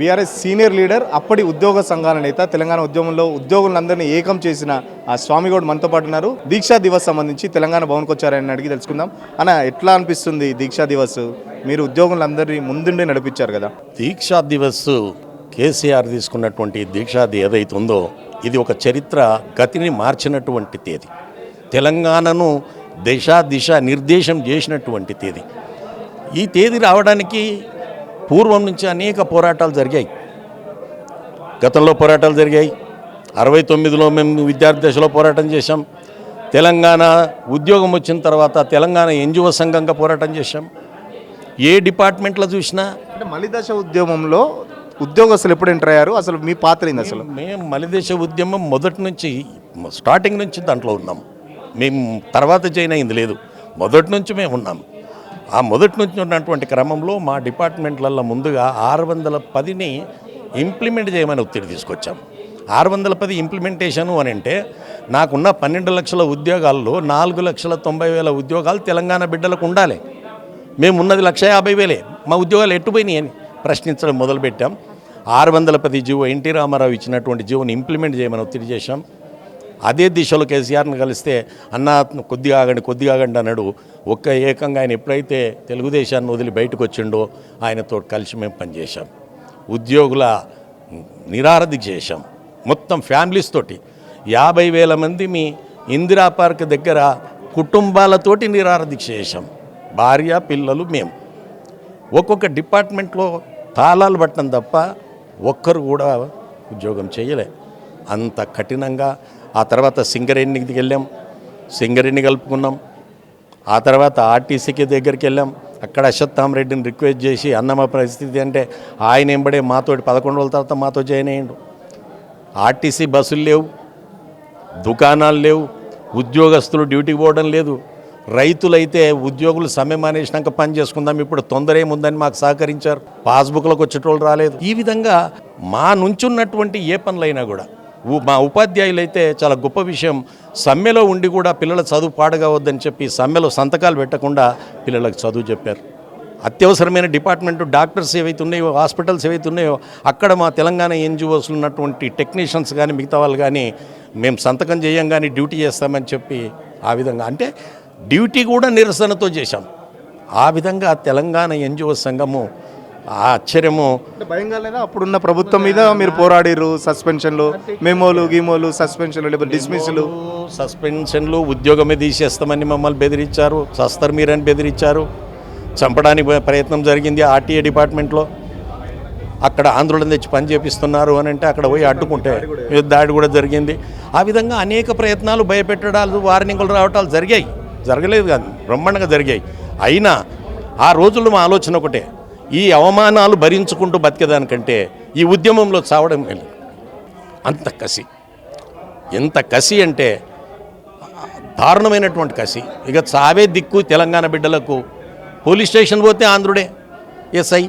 BRS senior leader అప్పటి ఉద్యోగ సంఘాల నేత తెలంగాణ ఉద్యమంలో ఉద్యోగులందరినీ ఏకం చేసిన ఆ స్వామిగౌడ్ మనతో పాటు ఉన్నారు. దీక్షా దివస్ సంబంధించి తెలంగాణ భవన్కి వచ్చారని అడిగి తెలుసుకుందాం. అన్న ఎట్లా అనిపిస్తుంది దీక్షా దివస్? మీరు ఉద్యోగులందరినీ ముందుండి నడిపించారు కదా. దీక్షా దివస్ కేసీఆర్ తీసుకున్నటువంటి దీక్షాది ఏదైతే ఉందో ఇది ఒక చరిత్ర గతిని మార్చినటువంటి తేదీ. తెలంగాణను దిశ దిశ నిర్దేశం చేసినటువంటి తేదీ. ఈ తేదీ రావడానికి పూర్వం నుంచి అనేక పోరాటాలు జరిగాయి. గతంలో పోరాటాలు జరిగాయి. అరవై తొమ్మిదిలో మేము విద్యార్థి దశలో పోరాటం చేశాం. తెలంగాణ ఉద్యోగం వచ్చిన తర్వాత తెలంగాణ ఎన్జిఓ సంఘంగా పోరాటం చేశాం. ఏ డిపార్ట్మెంట్లో చూసినా అంటే మలిదశ ఉద్యమంలో ఉద్యోగస్తులు ఎప్పుడు ఎంటర్ అయ్యారు? అసలు మీ పాత్ర ఏంది అసలు? మేము మలిదేశ ఉద్యమం మొదటి నుంచి స్టార్టింగ్ నుంచి దాంట్లో ఉన్నాం. మేము తర్వాత జాయిన్ అయింది లేదు. మొదటి నుంచి మేము ఉన్నాం. ఆ మొదటి నుంచి ఉన్నటువంటి క్రమంలో మా డిపార్ట్మెంట్లలో ముందుగా ఆరు వందల పదిని ఇంప్లిమెంట్ చేయమని ఒత్తిడి తీసుకొచ్చాం. ఆరు వందల పది ఇంప్లిమెంటేషను అని అంటే నాకున్న పన్నెండు లక్షల ఉద్యోగాల్లో నాలుగు లక్షల తొంభై వేల ఉద్యోగాలు తెలంగాణ బిడ్డలకు ఉండాలి. మేము ఉన్నది లక్ష యాభై వేలే. మా ఉద్యోగాలు ఎట్టుపోయినాయి అని ప్రశ్నించడం మొదలుపెట్టాం. ఆరు వందల పది జీవో ఎన్టీ రామారావు ఇచ్చినటువంటి జీవోని ఇంప్లిమెంట్ చేయమని ఒత్తిడి చేశాం. అదే దిశలో కేసీఆర్ని కలిస్తే అన్న కొద్దిగా ఆగండి కొద్దిగా ఆగండి అన్నాడు. ఒక్క ఏకంగా ఆయన ఎప్పుడైతే తెలుగుదేశాన్ని వదిలి బయటకు వచ్చిండో ఆయనతో కలిసి మేము పనిచేశాం. ఉద్యోగుల నిరారధి చేశాం. మొత్తం ఫ్యామిలీస్ తోటి. యాభై వేల మంది మీ ఇందిరా పార్క్ దగ్గర కుటుంబాలతోటి నిరారధి చేశాం. భార్య పిల్లలు మేము ఒక్కొక్క డిపార్ట్మెంట్లో తాళాలు పట్టడం తప్ప ఒక్కరు కూడా ఉద్యోగం చేయలే. అంత కఠినంగా ఆ తర్వాత సింగరేణికి వెళ్ళాం. సింగరేణి కలుపుకున్నాం. ఆ తర్వాత ఆర్టీసీకి దగ్గరికి వెళ్ళాం. అక్కడ అశ్వత్థామ రెడ్డిని రిక్వెస్ట్ చేసి అన్నమ పరిస్థితి అంటే ఆయన ఎంబడే మాతో పదకొండు రోజుల తర్వాత మాతో జాయిన్ అయ్యిండు. ఆర్టీసీ బస్సులు లేవు. దుకాణాలు లేవు. ఉద్యోగస్తులు డ్యూటీకి పోవడం లేదు. రైతులైతే ఉద్యోగులు సమ్మె మానేసినాక పని చేసుకుందాం. ఇప్పుడు తొందర ఏముందని మాకు సహకరించారు. పాస్బుక్లకు వచ్చేటోళ్ళు రాలేదు. ఈ విధంగా మా నుంచున్నటువంటి ఏ పనులైనా కూడా మా ఉపాధ్యాయులు అయితే చాలా గొప్ప విషయం. సమ్మెలో ఉండి కూడా పిల్లల చదువు పాడగవద్దని చెప్పి సమ్మెలో సంతకాలు పెట్టకుండా పిల్లలకు చదువు చెప్పారు. అత్యవసరమైన డిపార్ట్మెంట్ డాక్టర్స్ ఏవైతే ఉన్నాయో హాస్పిటల్స్ ఏవైతే ఉన్నాయో అక్కడ మా తెలంగాణ ఎన్జిఓస్ ఉన్నటువంటి టెక్నీషియన్స్ కానీ మిగతా వాళ్ళు కానీ మేము సంతకం చేయం కానీ డ్యూటీ చేస్తామని చెప్పి ఆ విధంగా అంటే డ్యూటీ కూడా నిరసనతో చేశాం. ఆ విధంగా తెలంగాణ ఎన్జిఓ సంఘము ఆ ఆశ్చర్యము. లేదా అప్పుడున్న ప్రభుత్వం మీద మీరు పోరాడిరు సస్పెన్షన్లు మెమోలు గీమోలు సస్పెన్షన్లు లేకపోతే డిస్మిస్లు సస్పెన్షన్లు ఉద్యోగమే తీసేస్తామని మమ్మల్ని బెదిరించారు. సస్తర్ మీరని బెదిరించారు. చంపడానికి ప్రయత్నం జరిగింది ఆర్టీఏ డిపార్ట్మెంట్లో. అక్కడ ఆంధ్రులను తెచ్చి పని చేపిస్తున్నారు అని అంటే అక్కడ పోయి అడ్డుకుంటే దాడి కూడా జరిగింది. ఆ విధంగా అనేక ప్రయత్నాలు భయపెట్టడాలు వార్నింగులు రావటాలు జరిగాయి. జరగలేదు కాదు బ్రహ్మాండంగా జరిగాయి. అయినా ఆ రోజుల్లో మా ఆలోచన ఒకటే. ఈ అవమానాలు భరించుకుంటూ బతికేదానికంటే ఈ ఉద్యమంలో చావడం మేలు. అంత కసి. ఎంత కసి అంటే దారుణమైనటువంటి కసి. ఇక చావే దిక్కు తెలంగాణ బిడ్డలకు. పోలీస్ స్టేషన్ పోతే ఆంధ్రుడే ఎస్ఐ.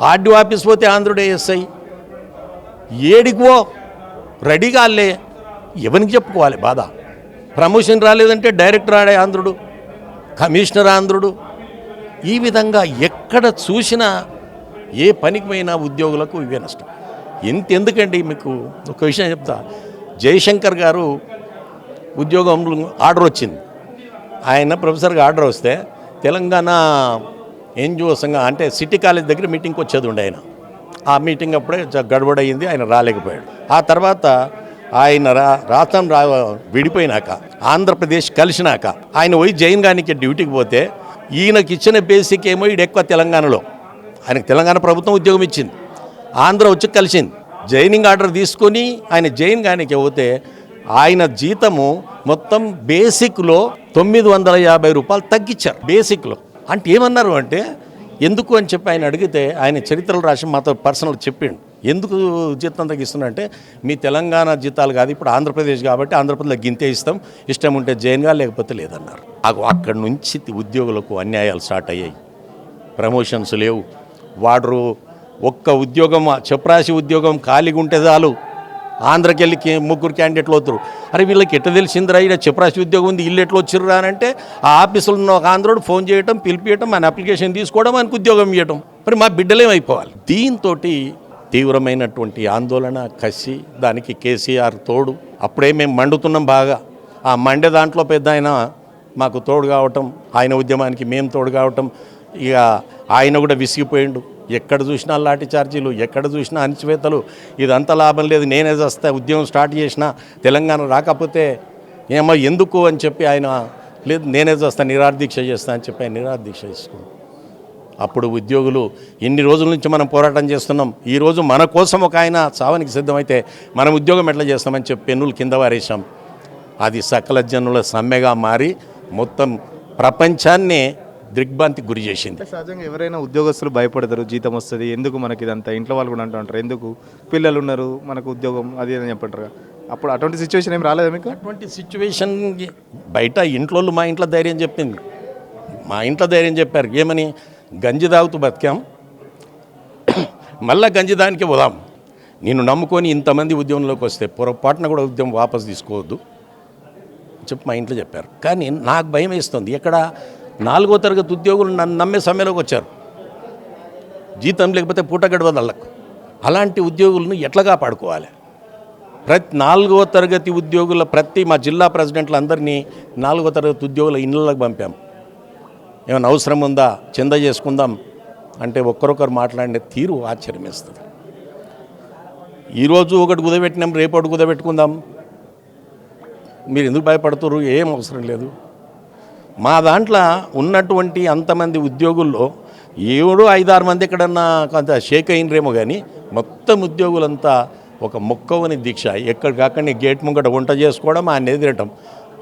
ఆర్డీ ఆఫీస్ పోతే ఆంధ్రుడే ఎస్ఐ. ఏడికో రెడీగా ఎవరికి చెప్పుకోవాలి బాధ? ప్రమోషన్ రాలేదంటే డైరెక్టర్ ఆడే ఆంధ్రుడు కమిషనర్ ఆంధ్రుడు ఈ విధంగా ఎక్కడ చూసినా ఏ పనికి పోయినా ఉద్యోగులకు ఇవే నష్టం. ఎంత ఎందుకండి మీకు ఒక విషయం చెప్తా. జయశంకర్ గారు ఉద్యోగం ఆర్డర్ వచ్చింది. ఆయన ప్రొఫెసర్గా ఆర్డర్ వస్తే తెలంగాణ ఎన్జిఓ సంఘం అంటే సిటీ కాలేజ్ దగ్గర మీటింగ్కి వచ్చేది ఉండే ఆయన. ఆ మీటింగ్ అప్పుడే గడబడయింది ఆయన రాలేకపోయాడు. ఆ తర్వాత ఆయన రా రాష్ట్రం రా విడిపోయినాక ఆంధ్రప్రదేశ్ కలిసినాక ఆయన పోయి జైన్ గానికి డ్యూటీకి పోతే ఈయనకి ఇచ్చిన బేసిక్ ఏమో ఈడు ఎక్కువ తెలంగాణలో. ఆయనకు తెలంగాణ ప్రభుత్వం ఉద్యోగం ఇచ్చింది. ఆంధ్ర వచ్చి కలిసింది. జైనింగ్ ఆర్డర్ తీసుకొని ఆయన జైన్ గానికి పోతే ఆయన జీతము మొత్తం బేసిక్లో తొమ్మిది వందల యాభై రూపాయలు తగ్గించారు. బేసిక్లో అంటే ఏమన్నారు అంటే ఎందుకు అని చెప్పి ఆయన అడిగితే ఆయన చరిత్రలు రాసి మాతో పర్సనల్ చెప్పిండు. ఎందుకు జీతం తగ్గిస్తున్నా అంటే మీ తెలంగాణ జీతాలు కాదు ఇప్పుడు ఆంధ్రప్రదేశ్ కాబట్టి ఆంధ్రప్రదేశ్లో గింతే ఇస్తాం ఇష్టం ఉంటే జైన్గా లేకపోతే లేదన్నారు. అక్కడి నుంచి ఉద్యోగులకు అన్యాయాలు స్టార్ట్ అయ్యాయి. ప్రమోషన్స్ లేవు. వాడరు ఒక్క ఉద్యోగం చపరాసి ఉద్యోగం ఖాళీగా ఉంటే చాలు. ఆంధ్రకి వెళ్ళి ముగ్గురు క్యాండిడేట్లు వస్తారు అరే వీళ్ళకి ఎట్ట తెలిసిందిరా? ఇక్కడ చపరాసి ఉద్యోగం ఉంది ఇల్లు ఎట్లా వచ్చిర్రా అని అంటే ఆ ఆఫీసులో ఉన్న ఒక ఆంధ్రుడు ఫోన్ చేయటం పిలిపియటం మన అప్లికేషన్ తీసుకోవడం మనకు ఉద్యోగం ఇవ్వటం మరి మా బిడ్డలేమైపోవాలి. దీంతో తీవ్రమైనటువంటి ఆందోళన కసి దానికి కేసీఆర్ తోడు. అప్పుడే మేము మండుతున్నాం బాగా. ఆ మండే దాంట్లో పెద్ద ఆయన మాకు తోడు కావటం ఆయన ఉద్యమానికి మేము తోడు కావటం ఇక ఆయన కూడా విసిగిపోయిండు. ఎక్కడ చూసినా లాఠీ ఛార్జీలు ఎక్కడ చూసినా అణచివేతలు ఇదంతా లాభం లేదు. నేనే చేస్తా ఉద్యమం స్టార్ట్ చేసిన తెలంగాణ రాకపోతే ఏమో ఎందుకు అని చెప్పి ఆయన లేదు నేనే చేస్తా నిరాదీక్ష చేస్తా అని చెప్పి ఆయన నిరాదీక్ష చేసుకున్నాం అప్పుడు ఉద్యోగులు ఇన్ని రోజుల నుంచి మనం పోరాటం చేస్తున్నాం. ఈరోజు మన కోసం ఒక ఆయన చావనికి సిద్ధమైతే మనం ఉద్యోగం ఎట్లా చేస్తామని చెప్పి పెన్నులు కింద వారేసాం అది సకల జనుల సమ్మెగా మారి మొత్తం ప్రపంచాన్నే దిగ్భ్రాంతికి గురి చేసింది. సహజంగా ఎవరైనా ఉద్యోగస్తులు భయపడతారు జీతం వస్తుంది ఎందుకు మనకి ఇదంతా? ఇంట్లో వాళ్ళు కూడా అంటూ ఉంటారు ఎందుకు? పిల్లలు ఉన్నారు మనకు ఉద్యోగం అది అని చెప్పంటారు అప్పుడు అటువంటి సిచ్యువేషన్ ఏం రాలేదా మీకు? అటువంటి సిచ్యువేషన్ బయట ఇంట్లో మా ఇంట్లో ధైర్యం చెప్పింది. మా ఇంట్లో ధైర్యం చెప్పారు ఏమని? గంజి తాగుతూ బతికాం. మళ్ళా గంజి దానికి పోదాం. నేను నమ్ముకొని ఇంతమంది ఉద్యమంలోకి వస్తే పొరపాటున కూడా ఉద్యమం వాపసు తీసుకోవద్దు చెప్పి మా ఇంట్లో చెప్పారు. కానీ నాకు భయం వేస్తుంది. ఎక్కడ నాలుగో తరగతి ఉద్యోగులు నన్ను నమ్మే సమయంలోకి వచ్చారు. జీతం లేకపోతే పూట గడవదు వాళ్ళకు అలాంటి ఉద్యోగులను ఎట్లా కాపాడుకోవాలి? ప్రతి నాలుగో తరగతి ఉద్యోగుల ప్రతి మా జిల్లా ప్రెసిడెంట్లు అందరినీ నాలుగో తరగతి ఉద్యోగుల ఇళ్ళకి పంపాం. ఏమైనా అవసరం ఉందా? చింద చేసుకుందాం అంటే ఒక్కరొకరు మాట్లాడే తీరు ఆశ్చర్యమేస్తుంది. ఈరోజు ఒకటి కుదబెట్టినాం రేపు ఒకటి కుదబెట్టుకుందాం మీరు ఎందుకు భయపడుతున్నారు ఏం అవసరం లేదు. మా దాంట్లో ఉన్నటువంటి అంతమంది ఉద్యోగుల్లో ఏడు ఐదారు మంది ఎక్కడన్నా కొంత షేక్ అయినరేమో కానీ మొత్తం ఉద్యోగులంతా ఒక మొక్కవని దీక్ష. ఎక్కడికక్కడనే గేట్ ముంగట వంట చేసుకోవడం ఆయన ఎదిరటం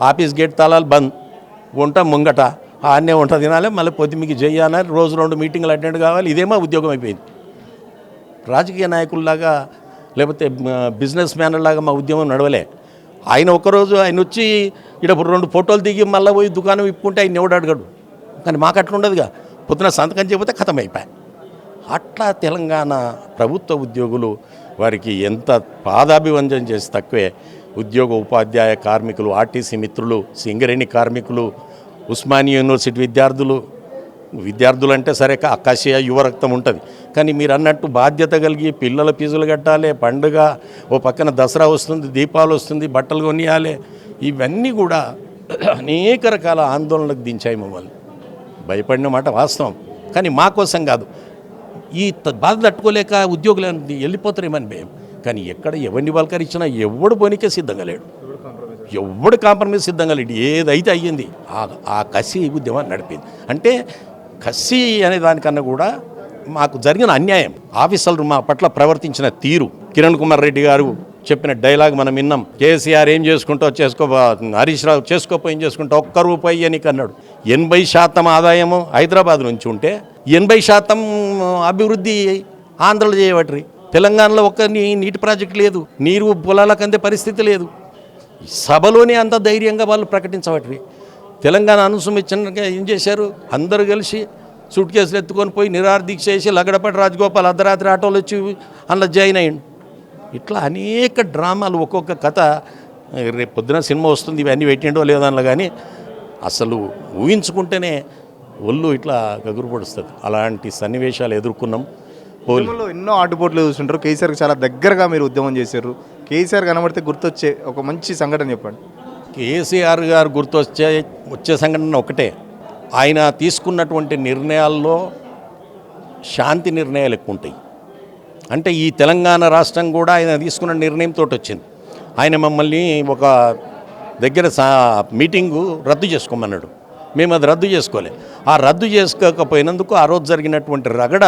ఆఫీస్ గేట్ తాళాలు బంద్ వంట ముంగట. ఆడనే వంట తినాలి మళ్ళీ పొద్దుమికి చెయ్యాలి రోజు రెండు మీటింగ్లు అటెండ్ కావాలి. ఇదేమో ఉద్యోగం అయిపోయింది. రాజకీయ నాయకుల్లాగా లేకపోతే బిజినెస్ మ్యాన్లాగా మా ఉద్యమం నడవలే. ఆయన ఒకరోజు ఆయన వచ్చి ఇక్కడ రెండు ఫోటోలు దిగి మళ్ళీ పోయి దుకాణం ఇప్పుకుంటే ఆయన ఎవడు అడగడు. కానీ మాకు అట్లా ఉండదుగా. పొద్దున సంతకం చేయకపోతే కథం అయిపోయాయి అట్లా తెలంగాణ ప్రభుత్వ ఉద్యోగులు వారికి ఎంత పాదాభివందనం చేసి తక్కువే. ఉద్యోగ ఉపాధ్యాయ కార్మికులు ఆర్టీసీ మిత్రులు సింగరేణి కార్మికులు ఉస్మానియా యూనివర్సిటీ విద్యార్థులు విద్యార్థులు అంటే సరే అకాశయ యువరక్తం ఉంటుంది. కానీ మీరు అన్నట్టు బాధ్యత కలిగి పిల్లల ఫీజులు కట్టాలి పండుగ ఓ పక్కన దసరా వస్తుంది దీపాలు వస్తుంది బట్టలు కొనియాలి ఇవన్నీ కూడా అనేక రకాల ఆందోళనలకు దించాయి మమ్మల్ని. భయపడిన మాట వాస్తవం. కానీ మా కోసం కాదు. ఈ బాధ తట్టుకోలేక ఉద్యోగులు వెళ్ళిపోతారేమని భయం. కానీ ఎక్కడ ఎవరిని పలకరించినా ఎవడు పోనీకే సిద్ధంగా లేడు. ఎవడు కాంప్రమైజ్ సిద్ధంగా లేడు. ఏదైతే అయ్యింది ఆ ఆ కసి ఉద్యమాన్ని నడిపింది. అంటే కసి అనే దానికన్నా కూడా మాకు జరిగిన అన్యాయం ఆఫీసర్లు మా పట్ల ప్రవర్తించిన తీరు. కిరణ్ కుమార్ రెడ్డి గారు చెప్పిన డైలాగ్ మనం విన్నాం. కేసీఆర్ ఏం చేసుకుంటావు చేసుకో హరీష్ రావు చేసుకోపోయి ఏం చేసుకుంటావు ఒక్క రూపాయి అని అన్నాడు. ఎనభై శాతం ఆదాయము హైదరాబాద్ నుంచి ఉంటే ఎనభై శాతం అభివృద్ధి ఆంధ్రలో చేయబట్టి తెలంగాణలో ఒక్క నీటి ప్రాజెక్ట్ లేదు. నీరు పొలాలకు అందే పరిస్థితి లేదు. సభలోనే అంత ధైర్యంగా వాళ్ళు ప్రకటించబట్టి తెలంగాణ అనుసమించిన ఏం చేశారు? అందరూ కలిసి సూట్ కేసులు ఎత్తుకొని పోయి నిరార్దీక్ష చేసి లగడపటి రాజగోపాల్ అర్ధరాత్రి ఆటోలు వచ్చి అందులో జాయిన్ అయ్యండు. ఇట్లా అనేక డ్రామాలు ఒక్కొక్క కథ. రేపు పొద్దున సినిమా వస్తుంది ఇవన్నీ పెట్టిండో లేదో అందులో కానీ అసలు ఊహించుకుంటేనే ఒళ్ళు ఇట్లా గగురుపడుస్తుంది. అలాంటి సన్నివేశాలు ఎదుర్కొన్నాం. పోలీ ఎన్నో ఆటుపోట్లు చూస్తుంటారు. కేసీఆర్కి చాలా దగ్గరగా మీరు ఉద్యమం చేశారు. కేసీఆర్ కనబడితే గుర్తొచ్చే ఒక మంచి సంఘటన చెప్పండి. కేసీఆర్ గారు గుర్తొచ్చే వచ్చే సంఘటన ఒకటే. ఆయన తీసుకున్నటువంటి నిర్ణయాల్లో శాంతి నిర్ణయాలు ఎక్కువ ఉంటాయి. అంటే ఈ తెలంగాణ రాష్ట్రం కూడా ఆయన తీసుకున్న నిర్ణయంతో వచ్చింది. ఆయన మమ్మల్ని ఒక దగ్గర సా మీటింగు రద్దు చేసుకోమన్నాడు. మేము అది రద్దు చేసుకోలే. ఆ రద్దు చేసుకోకపోయినందుకు ఆ రోజు జరిగినటువంటి రగడ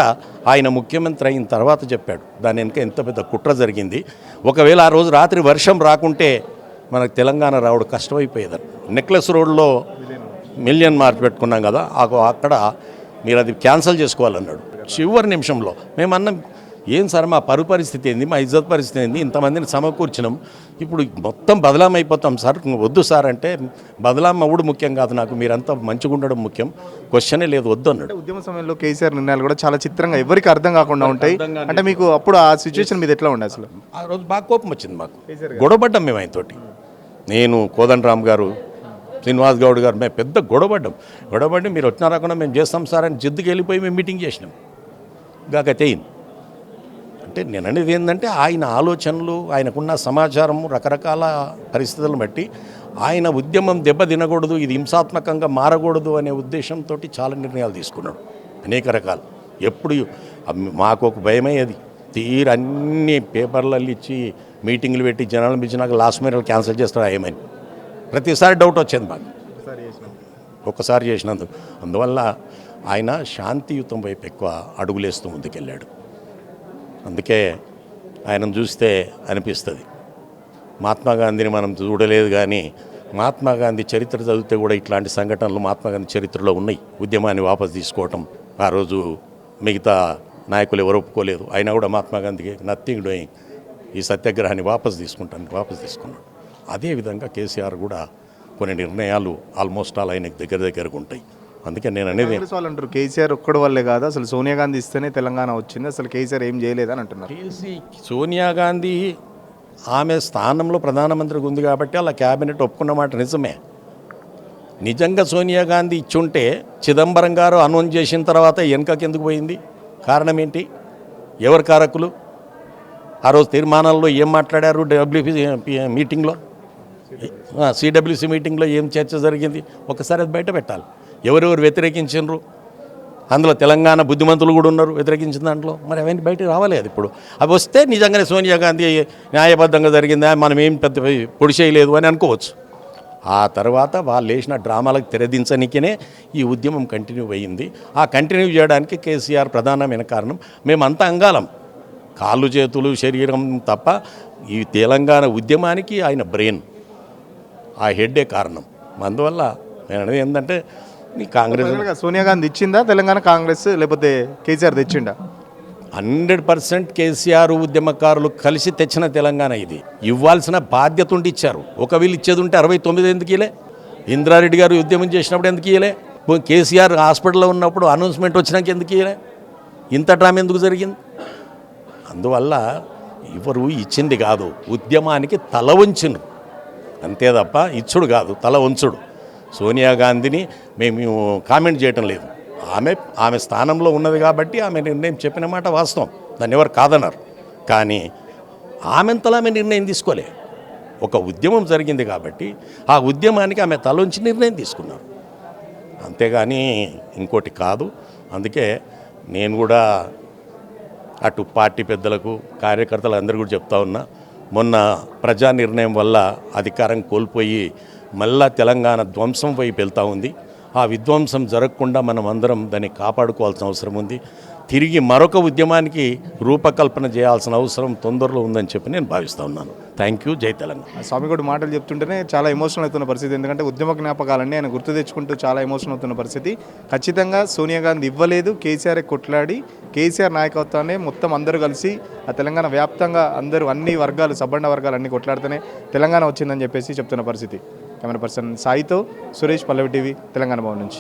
ఆయన ముఖ్యమంత్రి అయిన తర్వాత చెప్పాడు. దాని వెనుక ఎంత పెద్ద కుట్ర జరిగింది. ఒకవేళ ఆ రోజు రాత్రి వర్షం రాకుంటే మనకు తెలంగాణ రావడం కష్టమైపోయేదని నెక్లెస్ రోడ్లో మిలియన్ మార్చి పెట్టుకున్నాం కదా అక్కడ మీరు అది క్యాన్సిల్ చేసుకోవాలన్నాడు. చివరి నిమిషంలో మేము అన్నం ఏం సార్ మా పరు పరిస్థితి ఏంది? మా ఇజ్జత్ పరిస్థితి ఏంది? ఇంతమందిని సమకూర్చినాం. ఇప్పుడు మొత్తం బదలాం అయిపోతాం సార్. వద్దు సార్ అంటే బదలాం అవ్వడు ముఖ్యం కాదు నాకు. మీరంతా మంచిగా ఉండడం ముఖ్యం. క్వశ్చనే లేదు వద్దు అన్నాడు. ఉద్యమ సమయంలో కేసీఆర్ నిర్ణయాలు కూడా చాలా చిత్రంగా ఎవరికి అర్థం కాకుండా ఉంటాయి. అంటే మీకు అప్పుడు ఆ సిచ్యువేషన్ మీద ఎట్లా ఉండే అసలు? ఆ రోజు బాగా కోపం వచ్చింది మాకు. గొడవపడ్డాం మేము ఆయనతోటి. నేను కోదండరామ్ గారు శ్రీనివాస్ గౌడ్ గారు మేము పెద్ద గొడవపడ్డాం. గొడవపడి మీరు వచ్చినా రాకుండా మేము చేస్తాం సార్ అని జిద్దుకి వెళ్ళిపోయి మేము మీటింగ్ చేసినాం. గాక తెయిన్ అంటే నేను అనేది ఏంటంటే ఆయన ఆలోచనలు ఆయనకున్న సమాచారం రకరకాల పరిస్థితులను బట్టి ఆయన ఉద్యమం దెబ్బ తినకూడదు ఇది హింసాత్మకంగా మారకూడదు అనే ఉద్దేశంతో చాలా నిర్ణయాలు తీసుకున్నాడు. అనేక రకాలు. ఎప్పుడు మాకు ఒక భయమయ్యేది. తీరు అన్ని పేపర్లలో ఇచ్చి మీటింగ్లు పెట్టి జనాలను పిలిచి నాకు లాస్ట్ మినిట్ క్యాన్సిల్ చేస్తారా ఏమని ప్రతిసారి డౌట్ వచ్చేది మాకు. ఒక్కసారి చేసినందుకు. అందువల్ల ఆయన శాంతియుతం వైపు ఎక్కువ అడుగులేస్తూ ముందుకెళ్ళాడు. అందుకే ఆయనను చూస్తే అనిపిస్తుంది. మహాత్మా గాంధీని మనం చూడలేదు కానీ మహాత్మా గాంధీ చరిత్ర చదివితే కూడా ఇట్లాంటి సంఘటనలు మహాత్మా గాంధీ చరిత్రలో ఉన్నాయి. ఉద్యమాన్ని వాపసు తీసుకోవటం ఆ రోజు మిగతా నాయకులు ఎవరు ఒప్పుకోలేదు. అయినా కూడా మహాత్మా గాంధీకి నథింగ్ డూయింగ్. ఈ సత్యాగ్రహాన్ని వాపసు తీసుకుంటాను వాపసు తీసుకున్నాడు. అదేవిధంగా కేసీఆర్ కూడా కొన్ని నిర్ణయాలు ఆల్మోస్ట్ ఆల్ ఆయనకి దగ్గర దగ్గరకు ఉంటాయి. అందుకే నేను అనేది కాంగ్రెస్ వాళ్ళు అంటారు కేసీఆర్ ఒక్కడి వల్లే కాదు అసలు సోనియా గాంధీ ఇస్తేనే తెలంగాణ వచ్చింది అసలు కేసీఆర్ ఏం చేయలేదని అంటున్నారు. కేసీ సోనియా గాంధీ ఆమె స్థానంలో ప్రధానమంత్రికి ఉంది కాబట్టి అలా క్యాబినెట్ ఒప్పుకున్న మాట నిజమే. నిజంగా సోనియా గాంధీ ఇచ్చుంటే చిదంబరం గారు అనౌన్స్ చేసిన తర్వాత వెనుకకి ఎందుకు పోయింది? కారణం ఏంటి? ఎవరు కారకులు? ఆ రోజు తీర్మానాల్లో ఏం మాట్లాడారు డబ్ల్యూపీ మీటింగ్లో? సిడబ్ల్యూసి మీటింగ్లో ఏం చర్చ జరిగింది? ఒకసారి అది బయట పెట్టాలి. ఎవరెవరు వ్యతిరేకించారు అందులో తెలంగాణ బుద్ధిమంతులు కూడా ఉన్నారు వ్యతిరేకించిన దాంట్లో. మరి అవన్నీ బయటకు రావాలి అది ఇప్పుడు. అవి వస్తే నిజంగానే సోనియా గాంధీ న్యాయబద్ధంగా జరిగిందా? మనం ఏం పెద్ద పొడి చేయలేదు అని అనుకోవచ్చు. ఆ తర్వాత వాళ్ళు వేసిన డ్రామాలకు తెరదించనికనే ఈ ఉద్యమం కంటిన్యూ అయ్యింది ఆ కంటిన్యూ చేయడానికి కేసీఆర్ ప్రధానమైన కారణం మేమంతా అంగాలం. కాళ్ళు చేతులు శరీరం తప్ప ఈ తెలంగాణ ఉద్యమానికి ఆయన బ్రెయిన్. ఆ హెడ్డే కారణం. అందువల్ల నేను అనేది ఏంటంటే కాంగ్రెస్ సోనియా గాంధీ ఇచ్చిందా? తెలంగాణ కాంగ్రెస్ లేకపోతే కేసీఆర్ తెచ్చిండా? హండ్రెడ్ పర్సెంట్ కేసీఆర్ ఉద్యమకారులు కలిసి తెచ్చిన తెలంగాణ ఇది. ఇవ్వాల్సిన బాధ్యత ఉండి ఇచ్చారు. ఒక వీళ్ళు ఇచ్చేది ఉంటే అరవై తొమ్మిది ఎందుకు ఇలే ఇంద్రారెడ్డి గారు ఉద్యమం చేసినప్పుడు ఎందుకు ఇయలే కేసీఆర్ హాస్పిటల్లో ఉన్నప్పుడు అనౌన్స్మెంట్ వచ్చినాక ఎందుకు ఇయలే ఇంత డ్రామా ఎందుకు జరిగింది? అందువల్ల ఎవరు ఇచ్చింది కాదు. ఉద్యమానికి తల వంచును. అంతే తప్ప ఇచ్చుడు కాదు తల వంచుడు. సోనియా గాంధీని మేము కామెంట్ చేయటం లేదు. ఆమె ఆమె స్థానంలో ఉన్నది కాబట్టి ఆమె నిర్ణయం చెప్పిన మాట వాస్తవం. దాన్ని ఎవరు కాదన్నారు. కానీ ఆమెంతలో ఆమె నిర్ణయం తీసుకోలే. ఒక ఉద్యమం జరిగింది కాబట్టి ఆ ఉద్యమానికి ఆమె తలొంచి నిర్ణయం తీసుకున్నారు. అంతేగాని ఇంకోటి కాదు. అందుకే నేను కూడా అటు పార్టీ పెద్దలకు కార్యకర్తలు అందరూ కూడా చెప్తా ఉన్నా మొన్న ప్రజా నిర్ణయం వల్ల అధికారం కోల్పోయి మళ్ళా తెలంగాణ ధ్వంసం వైపు వెళ్తూ ఉంది. ఆ విధ్వంసం జరగకుండా మనం అందరం దాన్ని కాపాడుకోవాల్సిన అవసరం ఉంది. తిరిగి మరొక ఉద్యమానికి రూపకల్పన చేయాల్సిన అవసరం తొందరలో ఉందని చెప్పి నేను భావిస్తూ ఉన్నాను. థ్యాంక్ యూ జై తెలంగాణ. స్వామి స్వామిగౌడ్ మాటలు చెప్తుంటేనే చాలా ఎమోషనల్ అవుతున్న పరిస్థితి. ఎందుకంటే ఉద్యమ జ్ఞాపకాలన్నీ ఆయన గుర్తు తెచ్చుకుంటూ చాలా ఎమోషనల్ అవుతున్న పరిస్థితి. ఖచ్చితంగా సోనియా గాంధీ ఇవ్వలేదు. కేసీఆర్ కొట్లాడి కేసీఆర్ నాయకత్వాన్ని మొత్తం అందరూ కలిసి ఆ తెలంగాణ వ్యాప్తంగా అందరూ అన్ని వర్గాలు సబ్బండ వర్గాలు అన్ని కొట్లాడితేనే తెలంగాణ వచ్చిందని చెప్పేసి చెప్తున్న పరిస్థితి. కెమెరా పర్సన్ సాయితో సురేష్ పల్లవి టీవీ తెలంగాణ భవన్ నుంచి.